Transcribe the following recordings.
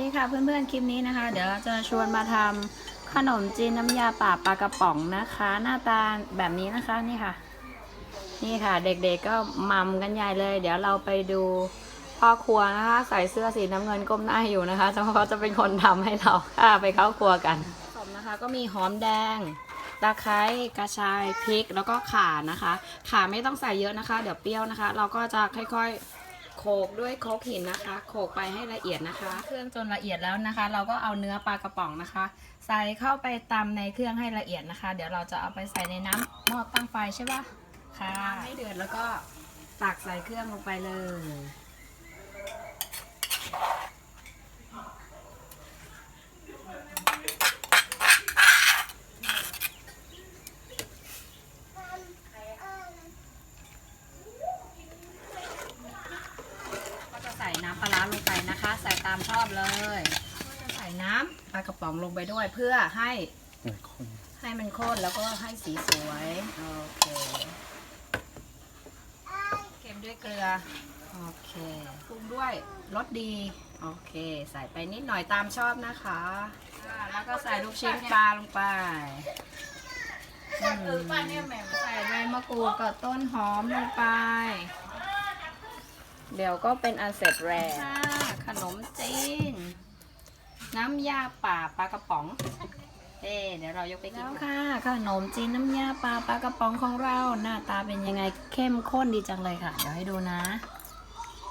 ดีค่ะเพื่อนๆ คลิปนี้นะคะ เดี๋ยวเราจะชวนมาทำขนมจีนน้ำยาป่าปลากระป๋องนะคะ หน้าตาแบบนี้นะคะนี่ค่ะ นี่ค่ะเด็กๆก็มัมกันใหญ่เลย เดี๋ยวเราไปดูพ่อครัวนะคะ ใส่เสื้อสีน้ำเงินก้มหน้าอยู่นะคะเพราะจะเป็นคนทำให้เราค่ะไปเข้าครัวกันผสมนะคะก็มีหอมแดงตะไคร้กระชายพริกแล้วก็ข่านะคะ ข่าไม่ต้องใส่เยอะนะคะ เดี๋ยวเปรี้ยวนะคะ เราก็จะค่อยๆ โขลกด้วยโครกหินนะคะ โขลกไปให้ละเอียดนะคะ เครื่องจนละเอียดแล้วนะคะ เราก็เอาเนื้อปลากระป๋องนะคะ ใส่เข้าไปตำในเครื่องให้ละเอียดนะคะ เดี๋ยวเราจะเอาไปใส่ในน้ำหม้อตั้งไฟใช่ปะค่ะให้เดือดแล้วก็ตักใส่เครื่องลงไปเลย ก็จะใส่ น้ำปลาร้าลงไปนะคะ ใส่ตามชอบเลยก็จะใส่น้ำปลากระป๋องลงไปด้วยเพื่อให้หลายคนให้มันข้นแล้วก็ให้สีสวยโอเคเค็มด้วยเกลือโอเคปรุงด้วยรสดีโอเค ใส่ไปนิดหน่อยตามชอบนะคะอ่าแล้วก็ใส่ลูกชิ้นปลาลงไปอืมใส่ใบมะกรูดกับต้นหอมลงไป เดี๋ยวก็เป็นอันเสร็จแล้วค่ะขนมจีน น้ำยาป่าปลากระป๋อง เอ๊ะเดี๋ยวเรายกไปกินแล้วค่ะ ขนมจีนน้ำยาปลาปลากระป๋องของเรา หน้าตาเป็นยังไงเข้มข้นดีจังเลยค่ะ เดี๋ยวให้ดูนะ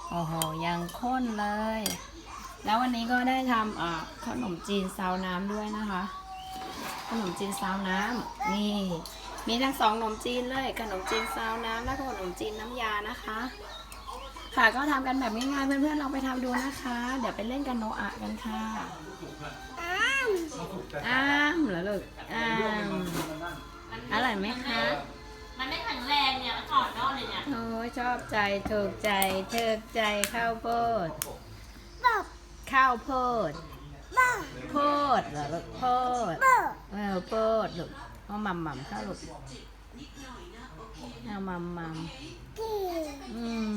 โอ้โห ยังข้นเลย แล้ววันนี้ก็ได้ทำเอ่อขนมจีนซาวน้ำด้วยนะคะ ขนมจีนซาวน้ำนี่ มีทั้งสองขนมจีนเลย ขนมจีนซาวน้ำและขนมจีนน้ำยานะคะ ค่ะก็ทำกันแบบง่ายๆเพื่อนๆลองไปทำดูนะคะ เดี๋ยวไปเล่นกันโนอะกันค่ะอ้ามเหรอลูกอ้ามอร่อยไหมคะ มันไม่แข็งแรงเนี่ย มันถอดนอกเลยเนี่ย โอ้ยชอบใจถูกใจเถิกใจข้าวโพดข้าวโพดโพดเหรอลูกโพดเออโพดลูกเอามัมมัมข้าวลูกเอามัมมัมอืม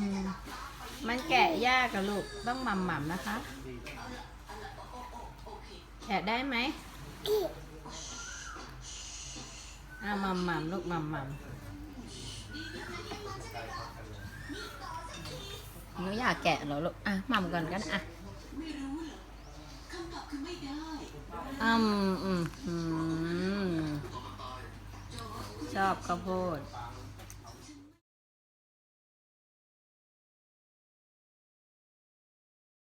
มัน แกะยากอะลูก ต้องมัมมัมนะคะ แกะได้ไหมเอามัมมัมลูกมัมมัมหนูอยากแกะเหรอลูก อะหม่ำก่อนกันอะอืมอืมอืมชอบข้าวโพด